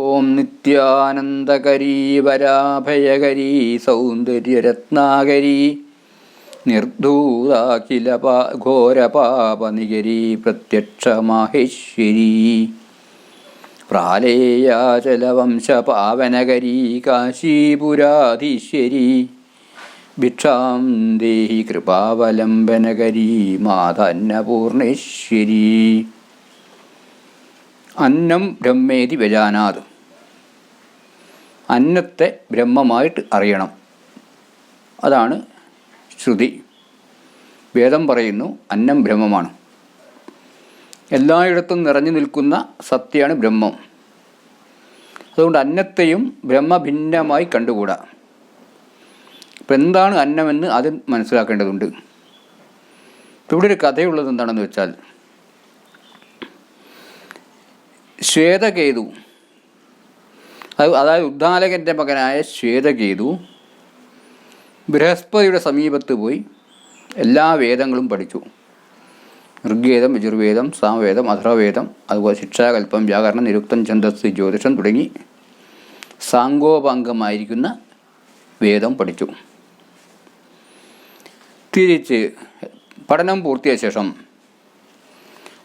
ഓം നിത്യാനന്ദകരീ വരാഭയകരീ സൗന്ദര്യരത്നാകരീ നിർധൂതാഖില ഘോരപാപനികരീ പ്രത്യക്ഷമാഹേശ്വരീ പ്രാലേയാചലവംശപാവനകരീ കാശീപുരാധീശ്വരീ ഭിക്ഷാം ദേഹി കൃപാവലംബനകരീ മാതന്നപൂർണേശ്വരീ അന്നം ബ്രഹ്മേതി വ്യജാനാത് അന്നത്തെ ബ്രഹ്മമായിട്ട് അറിയണം. അതാണ് ശ്രുതി. വേദം പറയുന്നു അന്നം ബ്രഹ്മമാണ്. എല്ലായിടത്തും നിറഞ്ഞു നിൽക്കുന്ന സത്യമാണ് ബ്രഹ്മം. അതുകൊണ്ട് അന്നത്തെയും ബ്രഹ്മഭിന്നമായി കണ്ടുകൂടാ. അപ്പം എന്താണ് അന്നമെന്ന് അത് മനസ്സിലാക്കേണ്ടതുണ്ട്. ഇവിടെ ഒരു കഥയുള്ളത് എന്താണെന്ന് വെച്ചാൽ ശ്വേതകേതു അത് അതായത് ഉദ്ദാലകന്റെ മകനായ ശ്വേതകേതു ബൃഹസ്പതിയുടെ സമീപത്ത് പോയി എല്ലാ വേദങ്ങളും പഠിച്ചു. ഋഗ്വേദം യജുർവേദം സാമവേദം അധർവേദം അതുപോലെ ശിക്ഷാകൽപ്പം വ്യാകരണം നിരുക്തം ഛന്ദസ് ജ്യോതിഷം തുടങ്ങി സാങ്കോപാംഗമായിരിക്കുന്ന വേദം പഠിച്ചു. തിരിച്ച് പഠനം പൂർത്തിയായ ശേഷം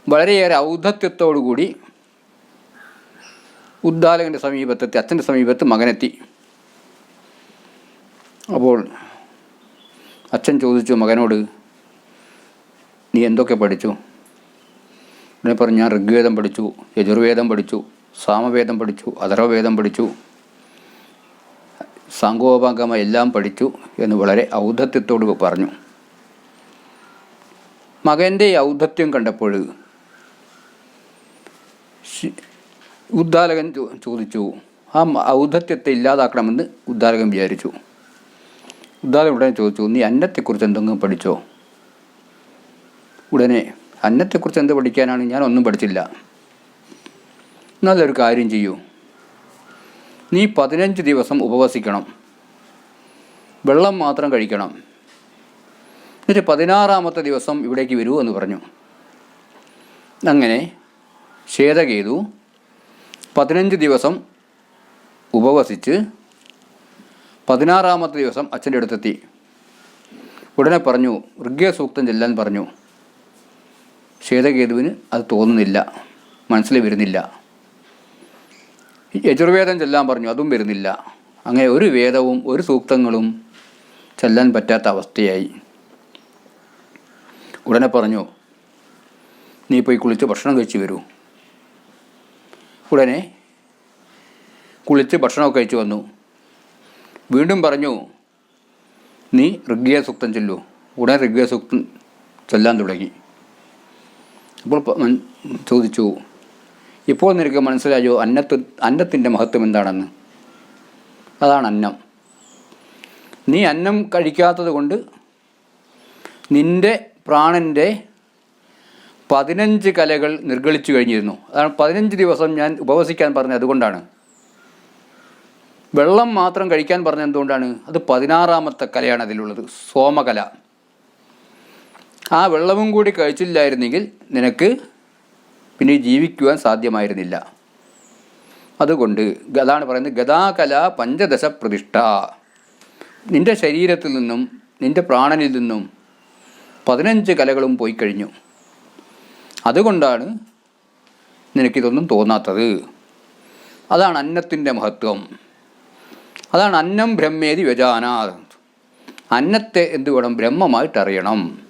വളരെയേറെ ഔദ്ധത്യത്തോടുകൂടി ഉദ്ദാലകന്റെ സമീപത്തെത്തി അച്ഛന്റെ സമീപത്ത് മകനെത്തി. അപ്പോൾ അച്ഛൻ ചോദിച്ചു മകനോട് നീ എന്തൊക്കെ പഠിച്ചു? ഉടനെ പറഞ്ഞു ഞാൻ ഋഗ്വേദം പഠിച്ചു യജുർവേദം പഠിച്ചു സാമവേദം പഠിച്ചു അഥർവവേദം പഠിച്ചു സാങ്കോപാംഗമായി എല്ലാം പഠിച്ചു എന്ന് വളരെ ഔദ്ധത്യത്തോട് പറഞ്ഞു. മകന്റെ ഔദ്ധത്യം കണ്ടപ്പോൾ ഉദ്ദാലകൻ ചോദിച്ചു ആ ഔദ്ധത്യത്തെ ഇല്ലാതാക്കണമെന്ന് ഉദ്ദാലകൻ വിചാരിച്ചു. ഉദ്ദാലകൻ ഉടനെ ചോദിച്ചു നീ അന്നത്തെക്കുറിച്ച് എന്തെങ്കിലും പഠിച്ചോ? ഉടനെ അന്നത്തെക്കുറിച്ച് എന്ത് പഠിക്കാനാണ്? ഞാൻ ഒന്നും പഠിച്ചില്ല. നല്ലൊരു കാര്യം ചെയ്യൂ. നീ പതിനഞ്ച് ദിവസം ഉപവസിക്കണം. വെള്ളം മാത്രം കഴിക്കണം. എന്നിട്ട് പതിനാറാമത്തെ ദിവസം ഇവിടേക്ക് വരൂ എന്ന് പറഞ്ഞു. അങ്ങനെ ശ്വേതകേതു പതിനഞ്ച് ദിവസം ഉപവസിച്ച് പതിനാറാമത്തെ ദിവസം അച്ഛന്റെ അടുത്തെത്തി. ഉടനെ പറഞ്ഞു ഋഗ്യ സൂക്തം ചെല്ലാൻ പറഞ്ഞു. ശ്വേതകേതുവിന് അത് തോന്നുന്നില്ല. മനസ്സിൽ വരുന്നില്ല. യജുർവേദം ചെല്ലാൻ പറഞ്ഞു അതും വരുന്നില്ല. അങ്ങനെ ഒരു വേദവും ഒരു സൂക്തങ്ങളും ചെല്ലാൻ പറ്റാത്ത അവസ്ഥയായി. ഉടനെ പറഞ്ഞു നീ പോയി കുളിച്ച് ഭക്ഷണം കഴിച്ച് വരൂ. ഉടനെ കുളിച്ച് ഭക്ഷണമൊക്കെ കഴിച്ചു വന്നു. വീണ്ടും പറഞ്ഞു നീ ഋഗ്വേദ സൂക്തം ചൊല്ലൂ. ഉടൻ ഋഗ്വേദ സൂക്തം ചൊല്ലാൻ തുടങ്ങി. അപ്പോൾ ചോദിച്ചു ഇപ്പോൾ നിനക്ക് മനസ്സിലായോ അന്നത്ത് അന്നത്തിന്റെ മഹത്വം എന്താണെന്ന്? അതാണ് അന്നം. നീ അന്നം കഴിക്കാത്തത് കൊണ്ട് നിന്റെ പ്രാണന്റെ പതിനഞ്ച് കലകൾ നിർഗളിച്ചു കഴിഞ്ഞിരുന്നു. അതാണ് പതിനഞ്ച് ദിവസം ഞാൻ ഉപവസിക്കാൻ പറഞ്ഞത് അതുകൊണ്ടാണ്. വെള്ളം മാത്രം കഴിക്കാൻ പറഞ്ഞത് എന്തുകൊണ്ടാണ്? അത് പതിനാറാമത്തെ കലയാണ് അതിലുള്ളത് സോമകല. ആ വെള്ളവും കൂടി കഴിച്ചില്ലായിരുന്നെങ്കിൽ നിനക്ക് പിന്നെ ജീവിക്കുവാൻ സാധ്യമായിരുന്നില്ല. അതുകൊണ്ട് അതാണ് പറയുന്നത് ഗതാകല പഞ്ചദശ പ്രതിഷ്ഠ നിന്റെ ശരീരത്തിൽ നിന്നും നിന്റെ പ്രാണനിൽ നിന്നും പതിനഞ്ച് കലകളും പോയി കഴിഞ്ഞു. അതുകൊണ്ടാണ് നിനക്കിതൊന്നും തോന്നാത്തത്. അതാണ് അന്നത്തിന്റെ മഹത്വം. അതാണ് അന്നം ബ്രഹ്മേതി വ്യജാന അന്നത്തെ എന്ത് വേണം? ബ്രഹ്മമായിട്ട് അറിയണം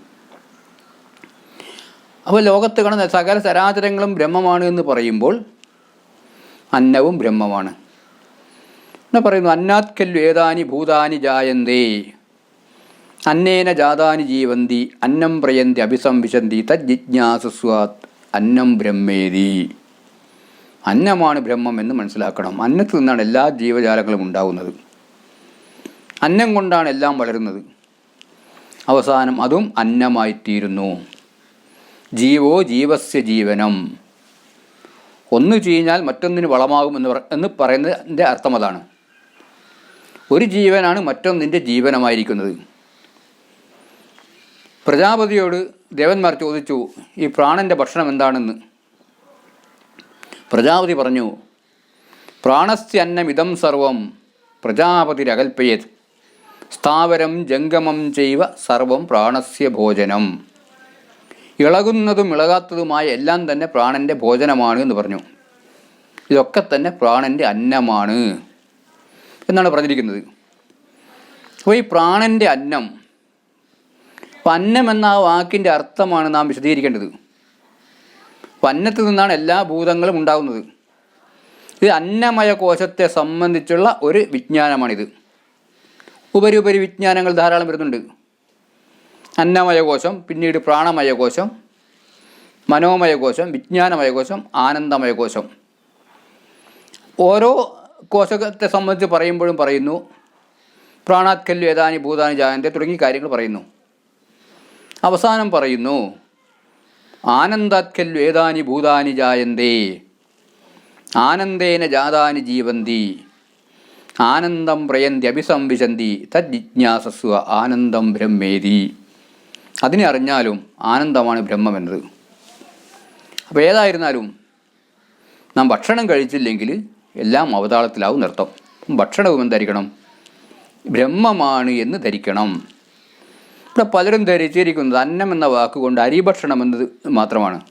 അപ്പോൾ ലോകത്ത് കാണുന്ന സകല ചരാചരങ്ങളും ബ്രഹ്മമാണ് എന്ന് പറയുമ്പോൾ അന്നവും ബ്രഹ്മമാണ്. എന്ന് പറയുന്നു അന്നാത്കല്ലു ഏതാനി ഭൂതാനി ജായന്തേ. അന്നേന ജാതാനി ജീവന്തി അന്നം പ്രയന്തി അഭിസംവിശന്തി തജ്ജിജ്ഞാസസ്വാത് അന്നം ബ്രഹ്മേതി. അന്നമാണ് ബ്രഹ്മം എന്ന് മനസ്സിലാക്കണം. അന്നത്തിൽ നിന്നാണ് എല്ലാ ജീവജാലങ്ങളും ഉണ്ടാകുന്നത് അന്നം കൊണ്ടാണ് എല്ലാം വളരുന്നത്. അവസാനം അതും അന്നമായിത്തീരുന്നു. ജീവോ ജീവസ്യ ജീവനം. ഒന്ന് ചീഞ്ഞാൽ മറ്റൊന്നിന് വളമാകും എന്ന് പറ എന്ന് പറയുന്നതിന്റെ അർത്ഥം അതാണ്. ഒരു ജീവനാണ് മറ്റൊന്നിന്റെ ജീവനമായിരിക്കുന്നത്. പ്രജാപതിയോട് ദേവന്മാർ ചോദിച്ചു ഈ പ്രാണന്റെ ഭക്ഷണം എന്താണെന്ന്? പ്രജാപതി പറഞ്ഞു പ്രാണസ്യന്നമിതം സർവം പ്രജാപതിരകൽപ്പയത് സ്ഥാവരം ജംഗമം ചെയ്വ സർവം പ്രാണസ്യ ഭോജനം. ഇളകുന്നതും ഇളകാത്തതുമായ എല്ലാം തന്നെ പ്രാണന്റെ ഭോജനമാണ് എന്ന് പറഞ്ഞു. ഇതൊക്കെ തന്നെ പ്രാണന്റെ അന്നമാണ് എന്നാണ് പറഞ്ഞിരിക്കുന്നത്. അപ്പോൾ ഈ പ്രാണന്റെ അന്നം അപ്പം അന്നം എന്ന ആ വാക്കിന്റെ അർത്ഥമാണ് നാം വിശദീകരിക്കേണ്ടത്. പന്നത്തിൽ നിന്നാണ് എല്ലാ ഭൂതങ്ങളും ഉണ്ടാകുന്നത്. ഇത് അന്നമയ കോശത്തെ സംബന്ധിച്ചുള്ള ഒരു വിജ്ഞാനമാണിത്. ഉപരി ഉപരി വിജ്ഞാനങ്ങൾ ധാരാളം വരുന്നുണ്ട്. അന്നമയ കോശം പിന്നീട് പ്രാണമയ കോശം മനോമയ കോശം വിജ്ഞാനമയ കോശം ആനന്ദമയ കോശം ഓരോ കോശത്തെ സംബന്ധിച്ച് പറയുമ്പോഴും പറയുന്നു പ്രാണാത്കല്യു ഏതാനി ഭൂതാനി ജായന്തി തുടങ്ങിയ കാര്യങ്ങൾ പറയുന്നു. അവസാനം പറയുന്നു ആനന്ദാത്കൽ വേദാനി ഭൂതാനി ജായന്തേ ആനന്ദേന ജാതാനി ജീവന്തി ആനന്ദം പ്രയന്തി അഭിസംവിശന്തി തജ്ജിജ്ഞാസസ്വ ആനന്ദം ബ്രഹ്മേതി. അതിനെ അറിഞ്ഞാലും ആനന്ദമാണ് ബ്രഹ്മം എന്നത്. അപ്പോൾ ഏതായിരുന്നാലും നാം ഭക്ഷണം കഴിച്ചില്ലെങ്കിൽ എല്ലാം അവതാളത്തിലാവും നൃത്തം ഭക്ഷണവും എന്തായിരിക്കണം? ബ്രഹ്മമാണ് എന്ന് ധരിക്കണം. ഇവിടെ പലരും ധരിച്ചിരിക്കുന്നത് അന്നം എന്ന വാക്കുകൊണ്ട് അരിഭക്ഷണം എന്നത് മാത്രമാണ്.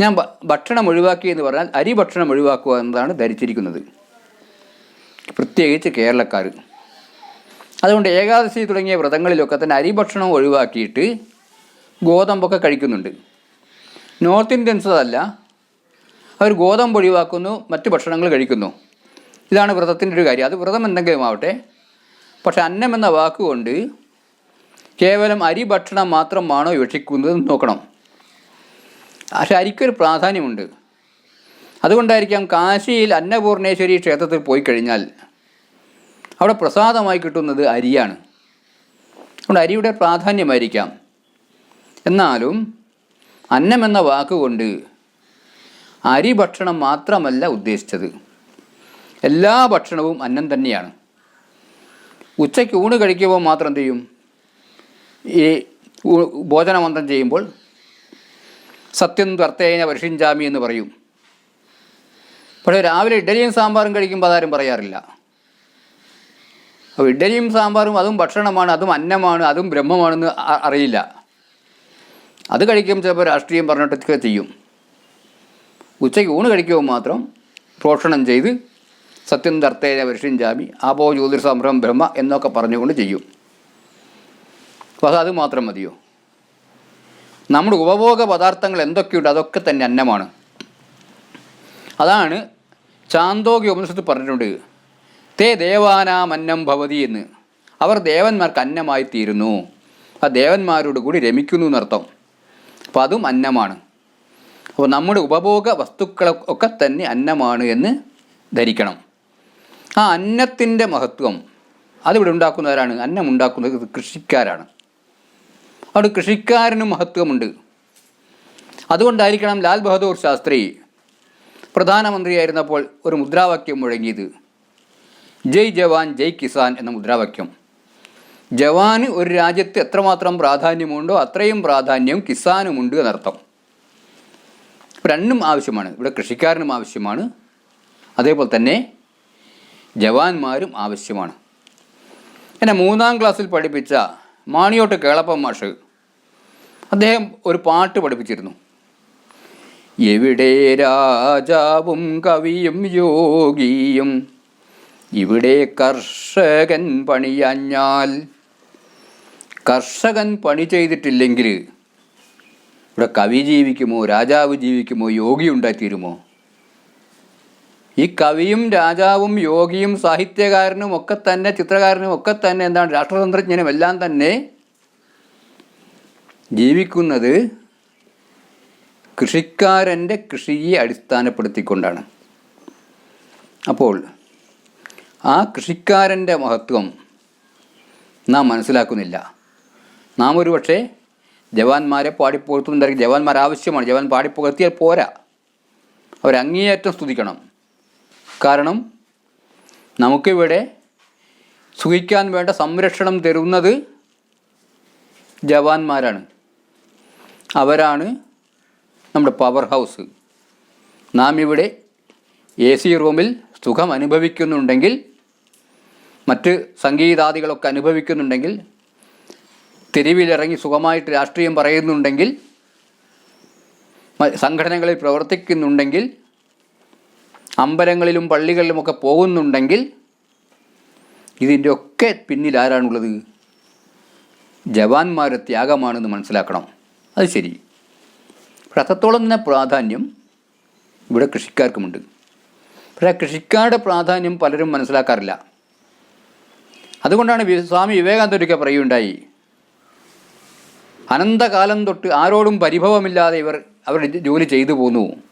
ഞാൻ ഭക്ഷണം ഒഴിവാക്കി എന്ന് പറഞ്ഞാൽ അരി ഭക്ഷണം ഒഴിവാക്കുക എന്നതാണ് ധരിച്ചിരിക്കുന്നത്. പ്രത്യേകിച്ച് കേരളക്കാർ. അതുകൊണ്ട് ഏകാദശി തുടങ്ങിയ വ്രതങ്ങളിലൊക്കെ തന്നെ അരി ഭക്ഷണം ഒഴിവാക്കിയിട്ട് ഗോതമ്പൊക്കെ കഴിക്കുന്നുണ്ട്. നോർത്ത് ഇന്ത്യൻസ് അതല്ല. അവർ ഗോതമ്പ് ഒഴിവാക്കുന്നു മറ്റു ഭക്ഷണങ്ങൾ കഴിക്കുന്നു. ഇതാണ് വ്രതത്തിന്റെ ഒരു കാര്യം. അത് വ്രതം എന്തെങ്കിലും ആവട്ടെ. പക്ഷെ അന്നം എന്ന വാക്കുകൊണ്ട് കേവലം അരി ഭക്ഷണം മാത്രമാണോ വിഷിക്കുന്നത് നോക്കണം. പക്ഷെ അരിക്കൊരു പ്രാധാന്യമുണ്ട്. അതുകൊണ്ടായിരിക്കാം കാശിയിൽ അന്നപൂർണേശ്വരി ക്ഷേത്രത്തിൽ പോയി കഴിഞ്ഞാൽ അവിടെ പ്രസാദമായി കിട്ടുന്നത് അരിയാണ്. അതുകൊണ്ട് അരിയുടെ പ്രാധാന്യമായിരിക്കാം. എന്നാലും അന്നം എന്ന വാക്കുകൊണ്ട് അരി ഭക്ഷണം മാത്രമല്ല ഉദ്ദേശിച്ചത്. എല്ലാ ഭക്ഷണവും അന്നം തന്നെയാണ്. ഉച്ചയ്ക്ക് ഊണ് കഴിക്കുമ്പോൾ മാത്രം എന്ത് ചെയ്യും? ഈ ഭോജനമന്ത്രം ചെയ്യുമ്പോൾ സത്യം ത്വർത്തേന വർഷിഞ്ചാമി എന്ന് പറയും. പക്ഷേ രാവിലെ ഇഡലിയും സാമ്പാറും കഴിക്കുമ്പോൾ അതാരും പറയാറില്ല. അപ്പോൾ ഇഡലിയും സാമ്പാറും അതും ഭക്ഷണമാണ് അതും അന്നമാണ് അതും ബ്രഹ്മമാണെന്ന് അറിയില്ല. അത് കഴിക്കുമ്പോൾ ചിലപ്പോൾ രാഷ്ട്രീയം പറഞ്ഞിട്ടൊക്കെ ചെയ്യും. ഉച്ചയ്ക്ക് ഊണ് കഴിക്കുമ്പോൾ മാത്രം പ്രോഷണം ചെയ്ത് സത്യം തർത്തേന വർഷിഞ്ചാമി ആപോ ജ്യോതിർ ജ്യോതിർസംഭ്രം ബ്രഹ്മ എന്നൊക്കെ പറഞ്ഞുകൊണ്ട് ചെയ്യും. അപ്പോൾ അത് മാത്രം മതിയോ? നമ്മുടെ ഉപഭോഗ പദാർത്ഥങ്ങൾ എന്തൊക്കെയുണ്ട്? അതൊക്കെ തന്നെ അന്നമാണ്. അതാണ് ചാന്തോഗ്യ ഉപനിഷത്ത് പറഞ്ഞിട്ടുണ്ട്. തേ ദേവാനാം അന്നം ഭവതി എന്ന്. അവർ ദേവന്മാർക്ക് അന്നമായി തീരുന്നു. ആ ദേവന്മാരോട് കൂടി രമിക്കുന്നു എന്നർത്ഥം. അപ്പോൾ അതും അന്നമാണ്. അപ്പോൾ നമ്മുടെ ഉപഭോഗ വസ്തുക്കളെ ഒക്കെ തന്നെ അന്നമാണ് എന്ന് ധരിക്കണം. ആ അന്നത്തിന്റെ മഹത്വം. അതിവിടെ ഉണ്ടാക്കുന്നവരാണ്. അന്നം ഉണ്ടാക്കുന്നത് കൃഷിക്കാരാണ്. അവിടെ കൃഷിക്കാരന് മഹത്വമുണ്ട്. അതുകൊണ്ടായിരിക്കണം ലാൽ ബഹദൂർ ശാസ്ത്രി പ്രധാനമന്ത്രിയായിരുന്നപ്പോൾ ഒരു മുദ്രാവാക്യം മുഴങ്ങിയത്. ജയ് ജവാൻ ജയ് കിസാൻ എന്ന മുദ്രാവാക്യം. ജവാന് ഒരു രാജ്യത്ത് എത്രമാത്രം പ്രാധാന്യമുണ്ടോ അത്രയും പ്രാധാന്യം കിസാനുമുണ്ട് എന്നർത്ഥം. രണ്ടും ആവശ്യമാണ്. ഇവിടെ കൃഷിക്കാരനും ആവശ്യമാണ്. അതേപോലെ തന്നെ ജവാന്മാരും ആവശ്യമാണ്. എന്നെ മൂന്നാം ക്ലാസ്സിൽ പഠിപ്പിച്ച മാണിയോട്ട് കേളപ്പൻ മാഷ്. അദ്ദേഹം ഒരു പാട്ട് പഠിപ്പിച്ചിരുന്നു. എവിടെ രാജാവും കവിയും യോഗിയും ഇവിടെ കർഷകൻ പണിയഞ്ഞാൽ കർഷകൻ പണി ചെയ്തിട്ടില്ലെങ്കിൽ ഇവിടെ കവി ജീവിക്കുമോ രാജാവ് ജീവിക്കുമോ യോഗി ഉണ്ടായിത്തീരുമോ? ഈ കവിയും രാജാവും യോഗിയും സാഹിത്യകാരനും ഒക്കെ തന്നെ ചിത്രകാരനും ഒക്കെ തന്നെ എന്താണ് രാഷ്ട്രതന്ത്രജ്ഞനും എല്ലാം തന്നെ ജീവിക്കുന്നത് കൃഷിക്കാരന്റെ കൃഷിയെ അടിസ്ഥാനപ്പെടുത്തിക്കൊണ്ടാണ്. അപ്പോൾ ആ കൃഷിക്കാരന്റെ മഹത്വം നാം മനസ്സിലാക്കുന്നില്ല. നാം ഒരു പക്ഷേ ജവാന്മാരെ പാടിപ്പുകർത്തുന്നുണ്ടായിരിക്കും ജവാന്മാർ ആവശ്യമാണ്. ജവാൻ പാടിപ്പുകർത്തിയാൽ പോരാ. അവരങ്ങേയറ്റം സ്തുതിക്കണം. കാരണം നമുക്കിവിടെ സുഖിക്കാൻ വേണ്ട സംരക്ഷണം തരുന്നത് ജവാന്മാരാണ്. അവരാണ് നമ്മുടെ പവർ ഹൗസ് നാം ഇവിടെ എ സി റൂമിൽ സുഖം അനുഭവിക്കുന്നുണ്ടെങ്കിൽ മറ്റ് സംഗീതാദികളൊക്കെ അനുഭവിക്കുന്നുണ്ടെങ്കിൽ തെരുവിലിറങ്ങി സുഖമായിട്ട് രാഷ്ട്രീയം പറയുന്നുണ്ടെങ്കിൽ സംഘടനകളിൽ പ്രവർത്തിക്കുന്നുണ്ടെങ്കിൽ അമ്പലങ്ങളിലും പള്ളികളിലുമൊക്കെ പോകുന്നുണ്ടെങ്കിൽ ഇതിന്റെ ഒക്കെ പിന്നിൽ ആരാണുള്ളത്? ജവാന്മാരുടെ ത്യാഗമാണെന്ന് മനസ്സിലാക്കണം. അത് ശരി. പക്ഷെ അത്രത്തോളം തന്നെ പ്രാധാന്യം ഇവിടെ കൃഷിക്കാർക്കുമുണ്ട്. പക്ഷേ കൃഷിക്കാരുടെ പ്രാധാന്യം പലരും മനസ്സിലാക്കാറില്ല. അതുകൊണ്ടാണ് സ്വാമി വിവേകാനന്ദ ഒരിക്കൽ പറയുകയുണ്ടായി. അനന്തകാലം തൊട്ട് ആരോടും പരിഭവമില്ലാതെ ഇവർ അവരുടെ ജോലി ചെയ്തു പോന്നു.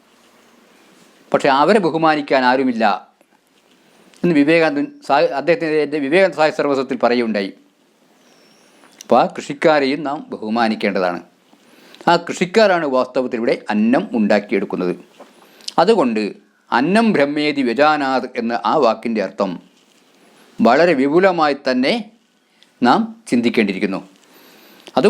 പക്ഷെ അവരെ ബഹുമാനിക്കാൻ ആരുമില്ല എന്ന് വിവേകാനന്ദൻ സാ അദ്ദേഹത്തിന്റെ വിവേകാനന്ദ സാഹിത്യ സർവസ്വത്തിൽ പറയുകയുണ്ടായി. അപ്പോൾ ആ കൃഷിക്കാരെയും നാം ബഹുമാനിക്കേണ്ടതാണ്. ആ കൃഷിക്കാരാണ് വാസ്തവത്തിൽ ഇവിടെ അന്നം ഉണ്ടാക്കിയെടുക്കുന്നത്. അതുകൊണ്ട് അന്നം ബ്രഹ്മേതി വ്യജാനാഥ് എന്ന ആ വാക്കിന്റെ അർത്ഥം വളരെ വിപുലമായി തന്നെ നാം ചിന്തിക്കേണ്ടിയിരിക്കുന്നു.